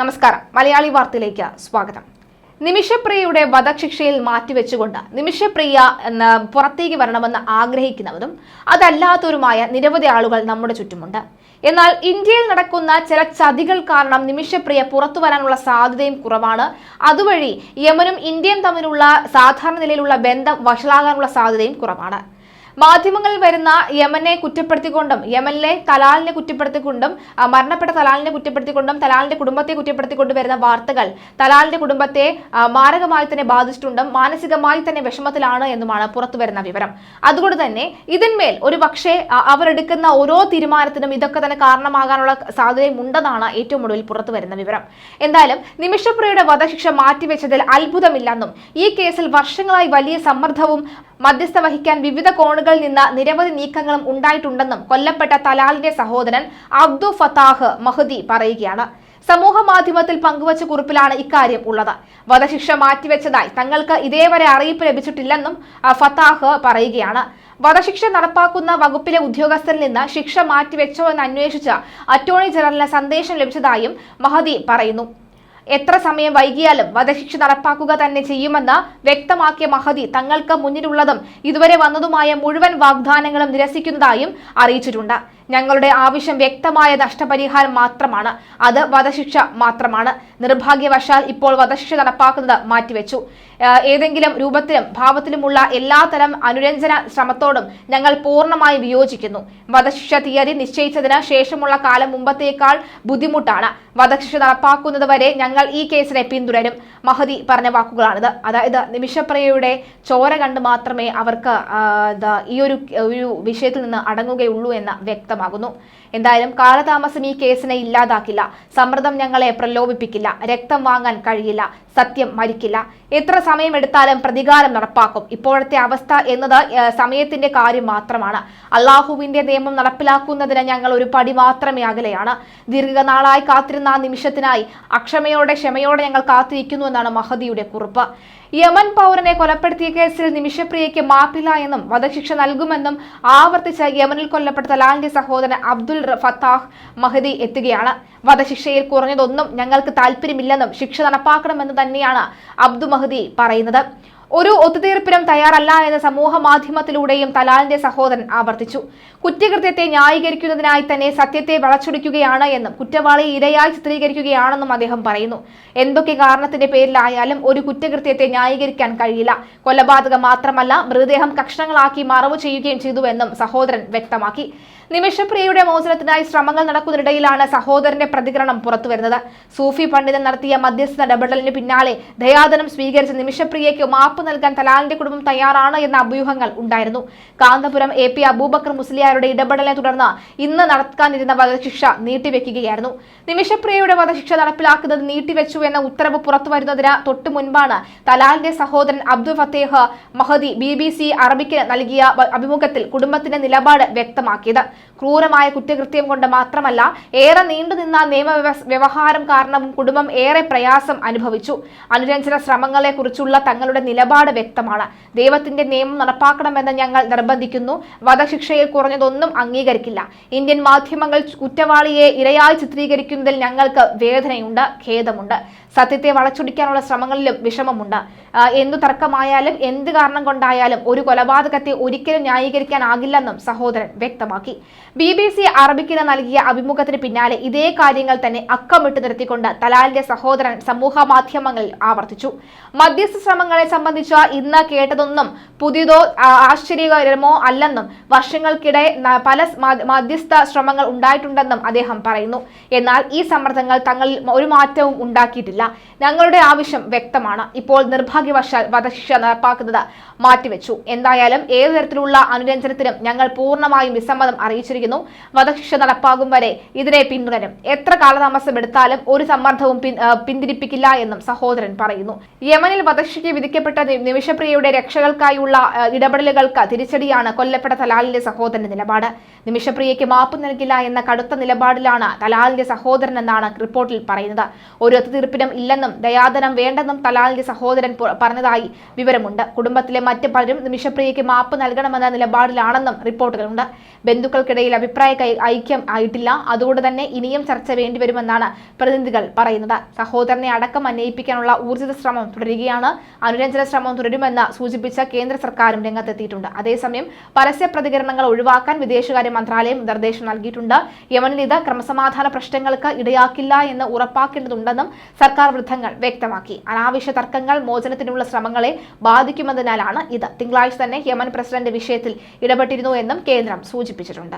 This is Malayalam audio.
നമസ്കാരം. മലയാളി വാർത്തയിലേക്ക് സ്വാഗതം. നിമിഷപ്രിയയുടെ വധശിക്ഷയിൽ മാറ്റിവെച്ചുകൊണ്ട് നിമിഷപ്രിയ എന്ന് പുറത്തേക്ക് വരണമെന്ന് ആഗ്രഹിക്കുന്നവരും അതല്ലാത്തവരുമായ നിരവധി ആളുകൾ നമ്മുടെ ചുറ്റുമുണ്ട്. എന്നാൽ ഇന്ത്യയിൽ നടക്കുന്ന ചില ചതികൾ കാരണം നിമിഷപ്രിയ പുറത്തു വരാനുള്ള സാധ്യതയും കുറവാണ്. അതുവഴി യമനും ഇന്ത്യയും തമ്മിലുള്ള സാധാരണ നിലയിലുള്ള ബന്ധം വഷളാകാനുള്ള സാധ്യതയും കുറവാണ്. മാധ്യമങ്ങളിൽ വരുന്ന യമനെ കുറ്റപ്പെടുത്തിക്കൊണ്ടും യമനിലെ തലാലിനെ കുറ്റപ്പെടുത്തിക്കൊണ്ടും മരണപ്പെട്ട തലാലിനെ കുറ്റപ്പെടുത്തിക്കൊണ്ടും തലാലിന്റെ കുടുംബത്തെ കുറ്റപ്പെടുത്തിക്കൊണ്ട് വരുന്ന വാർത്തകൾ തലാലിന്റെ കുടുംബത്തെ മാരകമായി തന്നെ ബാധിച്ചിട്ടുണ്ടും മാനസികമായി തന്നെ വിഷമത്തിലാണ് എന്നുമാണ് പുറത്തു വരുന്ന വിവരം. അതുകൊണ്ട് തന്നെ ഇതിന്മേൽ ഒരു പക്ഷേ അവരെടുക്കുന്ന ഓരോ തീരുമാനത്തിനും ഇതൊക്കെ തന്നെ കാരണമാകാനുള്ള സാധ്യതയും ഉണ്ടെന്നാണ് ഏറ്റവും ഒടുവിൽ പുറത്തു വരുന്ന വിവരം. എന്തായാലും നിമിഷപ്രിയയുടെ വധശിക്ഷ മാറ്റിവെച്ചതിൽ അത്ഭുതമില്ലെന്നും ഈ കേസിൽ വർഷങ്ങളായി വലിയ സമ്മർദ്ദവും മധ്യസ്ഥ വഹിക്കാൻ വിവിധ കോണുകളിൽ നിന്ന് നിരവധി നീക്കങ്ങളും ഉണ്ടായിട്ടുണ്ടെന്നും കൊല്ലപ്പെട്ട തലാലിന്റെ സഹോദരൻ അബ്ദു ഫത്താഹ് മഹദി പറയുകയാണ്. സമൂഹ മാധ്യമത്തിൽ പങ്കുവച്ച കുറിപ്പിലാണ് ഇക്കാര്യം ഉള്ളത്. വധശിക്ഷ മാറ്റിവെച്ചതായി തങ്ങൾക്ക് ഇതേവരെ അറിയിപ്പ് ലഭിച്ചിട്ടില്ലെന്നും ഫത്താഹ് പറയുകയാണ്. വധശിക്ഷ നടപ്പാക്കുന്ന വകുപ്പിലെ ഉദ്യോഗസ്ഥരിൽ നിന്ന് ശിക്ഷ മാറ്റിവെച്ചോ എന്ന് അന്വേഷിച്ച് അറ്റോർണി ജനറലിന് സന്ദേശം ലഭിച്ചതായും മഹദി പറയുന്നു. എത്ര സമയം വൈകിയാലും വധശിക്ഷ നടപ്പാക്കുക തന്നെ ചെയ്യുമെന്ന് വ്യക്തമാക്കിയ മഹദി തങ്ങൾക്ക് മുന്നിലുള്ളതും ഇതുവരെ വന്നതുമായ മുഴുവൻ വാഗ്ദാനങ്ങളും നിരസിക്കുന്നതായും അറിയിച്ചിട്ടുണ്ട്. ഞങ്ങളുടെ ആവശ്യം വ്യക്തമായ നഷ്ടപരിഹാരം മാത്രമാണ്. അത് വധശിക്ഷ മാത്രമാണ്. നിർഭാഗ്യവശാൽ ഇപ്പോൾ വധശിക്ഷ നടപ്പാക്കുന്നത് മാറ്റിവെച്ചു. ഏതെങ്കിലും രൂപത്തിലും ഭാവത്തിലുമുള്ള എല്ലാത്തരം അനുരഞ്ജന ശ്രമത്തോടും ഞങ്ങൾ പൂർണമായി വിയോജിക്കുന്നു. വധശിക്ഷ തീയതി നിശ്ചയിച്ചതിന് ശേഷമുള്ള കാലം മുമ്പത്തേക്കാൾ ബുദ്ധിമുട്ടാണ്. വധശിക്ഷ നടപ്പാക്കുന്നത് വരെ ഞങ്ങൾ ഈ കേസിനെ പിന്തുടരും. മഹതി പറഞ്ഞ വാക്കുകളാണിത്. അതായത് നിമിഷപ്രിയയുടെ ചോര കണ്ട് മാത്രമേ അവർക്ക് ഈ ഒരു വിഷയത്തിൽ നിന്ന് അടങ്ങുകയുള്ളൂ എന്ന് വ്യക്തമാകുന്നു എന്തായാലും കാലതാമസം ഈ കേസിനെ ഇല്ലാതാക്കില്ല. സമ്മർദ്ദം ഞങ്ങളെ പ്രലോഭിപ്പിക്കില്ല. രക്തം വാങ്ങാൻ കഴിയില്ല. സത്യം മരിക്കില്ല. എത്ര സമയമെടുത്താലും പ്രതികാരം നടപ്പാക്കും. ഇപ്പോഴത്തെ അവസ്ഥ എന്നത് സമയത്തിന്റെ കാര്യം മാത്രമാണ്. അള്ളാഹുവിന്റെ നിയമം നടപ്പിലാക്കുന്നതിന് ഞങ്ങൾ ഒരു പടി മാത്രമേ അകലെയാണ്. ദീർഘനാളായി കാത്തിരുന്ന ആ നിമിഷത്തിനായി അക്ഷമയോടെ ക്ഷമയോടെ ഞങ്ങൾ കാത്തിരിക്കുന്നു എന്നാണ് മഹദിയുടെ കുറിപ്പ്. യമൻ പൗരനെ കൊലപ്പെടുത്തിയ കേസിൽ നിമിഷപ്രിയയ്ക്ക് മാപ്പില്ല എന്നും വധശിക്ഷ നൽകുമെന്നും ആവർത്തിച്ച യമനിൽ കൊല്ലപ്പെട്ട തലാലിന്റെ സഹോദരൻ അബ്ദുൽ ഫത്താഹ് മഹദി എത്തുകയാണ്. വധശിക്ഷയിൽ കുറഞ്ഞതൊന്നും ഞങ്ങൾക്ക് താല്പര്യമില്ലെന്നും ശിക്ഷ നടപ്പാക്കണമെന്ന് തന്നെയാണ് അബ്ദു മഹദി പറയുന്നത്. ഒരു ഒത്തുതീർപ്പിനും തയ്യാറല്ല എന്ന് സമൂഹ മാധ്യമത്തിലൂടെയും തലാലിന്റെ സഹോദരൻ ആവർത്തിച്ചു. കുറ്റകൃത്യത്തെ ന്യായീകരിക്കുന്നതിനായി തന്നെ സത്യത്തെ വളച്ചൊടിക്കുകയാണ് എന്നും കുറ്റവാളിയെ ഇരയായി ചിത്രീകരിക്കുകയാണെന്നും അദ്ദേഹം പറയുന്നു. എന്തൊക്കെ കാരണത്തിന്റെ പേരിലായാലും ഒരു കുറ്റകൃത്യത്തെ ന്യായീകരിക്കാൻ കഴിയില്ല. കൊലപാതകം മാത്രമല്ല മൃതദേഹം കഷ്ണങ്ങളാക്കി മറവ് ചെയ്യുകയും ചെയ്തുവെന്നും സഹോദരൻ വ്യക്തമാക്കി. നിമിഷപ്രിയയുടെ മോചനത്തിനായി ശ്രമങ്ങൾ നടക്കുന്നതിനിടയിലാണ് സഹോദരന്റെ പ്രതികരണം പുറത്തുവരുന്നത്. സൂഫി പണ്ഡിതൻ നടത്തിയ മധ്യസ്ഥ ഇടപെടലിന് പിന്നാലെ ദയാദനം സ്വീകരിച്ച നിമിഷപ്രിയയ്ക്ക് മാപ്പ് നൽകാൻ തലാലിന്റെ കുടുംബം തയ്യാറാണ് എന്ന അഭ്യൂഹങ്ങൾ ഉണ്ടായിരുന്നു. കാന്തപുരം എ പി അബൂബക്കർ മുസ്ലിയാരുടെ ഇടപെടലിനെ തുടർന്ന് ഇന്ന് നടക്കാനിരുന്ന വധശിക്ഷ നീട്ടിവെക്കുകയായിരുന്നു. നിമിഷപ്രിയയുടെ വധശിക്ഷ നടപ്പിലാക്കുന്നത് നീട്ടിവെച്ചു എന്ന ഉത്തരവ് പുറത്തുവരുന്നതിന് തൊട്ടു മുൻപാണ് തലാലിന്റെ സഹോദരൻ Abdul Fattah Mahdi B B C അറബിക്ക് നൽകിയ അഭിമുഖത്തിൽ കുടുംബത്തിന്റെ നിലപാട് വ്യക്തമാക്കിയത്. ക്രൂരമായ കുറ്റകൃത്യം കൊണ്ട് മാത്രമല്ല ഏറെ നീണ്ടുനിന്ന നിയമ വ്യവഹാരം കാരണവും കുടുംബം ഏറെ പ്രയാസം അനുഭവിച്ചു. അനുരഞ്ജന ശ്രമങ്ങളെ കുറിച്ചുള്ള തങ്ങളുടെ നിലപാട് വ്യക്തമാണ്. ദൈവത്തിന്റെ നിയമം നടപ്പാക്കണമെന്ന് ഞങ്ങൾ നിർബന്ധിക്കുന്നു. വധശിക്ഷയിൽ കുറഞ്ഞതൊന്നും അംഗീകരിക്കില്ല. ഇന്ത്യൻ മാധ്യമങ്ങൾ കുറ്റവാളിയെ ഇരയായി ചിത്രീകരിക്കുന്നതിൽ ഞങ്ങൾക്ക് വേദനയുണ്ട് ഖേദമുണ്ട്. സത്യത്തെ വളച്ചൊടിക്കാനുള്ള ശ്രമങ്ങളിലും വിഷമമുണ്ട്. എന്തു തർക്കമായാലും എന്ത് കാരണം കൊണ്ടായാലും ഒരു കൊലപാതകത്തെ ഒരിക്കലും ന്യായീകരിക്കാനാകില്ലെന്നും സഹോദരൻ വ്യക്തമാക്കി. ബി ബി സി അറബിക്കിന് നൽകിയ അഭിമുഖത്തിന് പിന്നാലെ ഇതേ കാര്യങ്ങൾ തന്നെ അക്കമിട്ട് നിർത്തിക്കൊണ്ട് തലാലിന്റെ സഹോദരൻ സമൂഹ മാധ്യമങ്ങളിൽ ആവർത്തിച്ചു. മധ്യസ്ഥ ശ്രമങ്ങളെ സംബന്ധിച്ച ഇന്ന് കേട്ടതൊന്നും പുതിയതോ ആശ്ചര്യകരമോ അല്ലെന്നും വർഷങ്ങൾക്കിടെ പല മധ്യസ്ഥ ശ്രമങ്ങൾ ഉണ്ടായിട്ടുണ്ടെന്നും അദ്ദേഹം പറയുന്നു. എന്നാൽ ഈ സമ്മർദ്ദങ്ങൾ തങ്ങളിൽ ഒരു മാറ്റവും ഉണ്ടാക്കിയിട്ടില്ല. ഞങ്ങളുടെ ആവശ്യം വ്യക്തമാണ്. ഇപ്പോൾ നിർഭാഗ്യവശാൽ വധശിക്ഷ നടപ്പാക്കുന്നത് മാറ്റിവെച്ചു. എന്തായാലും ഏതു തരത്തിലുള്ള അനുരഞ്ജനത്തിനും ഞങ്ങൾ പൂർണമായും വിസമ്മതം അറിയിച്ചിരിക്കുന്നു. വധശിക്ഷ നടപ്പാകും വരെ ഇതിനെ പിന്തുടരും. എത്ര കാലതാമസം എടുത്താലും ഒരു സമ്മർദ്ദവും പിന്തിരിപ്പിക്കില്ല എന്നും സഹോദരൻ പറയുന്നു. യമനിൽ വധശിക്ഷയ്ക്ക് വിധിക്കപ്പെട്ട നിമിഷപ്രിയയുടെ രക്ഷകൾക്കായുള്ള ഇടപെടലുകൾക്ക് തിരിച്ചടിയാണ് കൊല്ലപ്പെട്ട തലാലിന്റെ സഹോദരന്റെ നിലപാട്. നിമിഷപ്രിയയ്ക്ക് മാപ്പ് നൽകില്ല എന്ന കടുത്ത നിലപാടിലാണ് തലാലിന്റെ സഹോദരൻ എന്നാണ് റിപ്പോർട്ടിൽ പറയുന്നത്. ഒരു ഒത്തുതീർപ്പിനും ഇല്ലെന്നും ദയാദനം വേണ്ടെന്നും തലാലിന്റെ സഹോദരൻ പറഞ്ഞതായി വിവരമുണ്ട്. കുടുംബത്തിലെ മറ്റ് പലരും നിമിഷപ്രിയയ്ക്ക് മാപ്പ് നൽകണമെന്ന നിലപാടിലാണെന്നും റിപ്പോർട്ടുകളുണ്ട്. ബന്ധുക്കൾ നേതാക്കന്മാർക്കിടയിൽ അഭിപ്രായ ഐക്യം ആയിട്ടില്ല. അതുകൊണ്ട് തന്നെ ഇനിയും ചർച്ച വേണ്ടിവരുമെന്നാണ് പ്രതിനിധികൾ പറയുന്നത്. സഹോദരനെ അടക്കം അന്വയിപ്പിക്കാനുള്ള ഊർജിത ശ്രമം തുടരുകയാണ്. അനുരഞ്ജന ശ്രമം തുടരുമെന്ന് സൂചിപ്പിച്ച കേന്ദ്ര സർക്കാരും രംഗത്തെത്തിയിട്ടുണ്ട്. അതേസമയം പരസ്യ പ്രതികരണങ്ങൾ ഒഴിവാക്കാൻ വിദേശകാര്യ മന്ത്രാലയം നിർദ്ദേശം നൽകിയിട്ടുണ്ട്. യമനിൽ ഇത് ക്രമസമാധാന പ്രശ്നങ്ങൾക്ക് ഇടയാക്കില്ല എന്ന് ഉറപ്പാക്കേണ്ടതുണ്ടെന്നും സർക്കാർ വൃദ്ധങ്ങൾ വ്യക്തമാക്കി. അനാവശ്യ തർക്കങ്ങൾ മോചനത്തിനുള്ള ശ്രമങ്ങളെ ബാധിക്കുമെന്നതിനാലാണ് ഇത്. തിങ്കളാഴ്ച തന്നെ യമൻ പ്രസിഡന്റ് വിഷയത്തിൽ ഇടപെട്ടിരുന്നു എന്നും കേന്ദ്രം സൂചിപ്പിച്ചിട്ടുണ്ട്.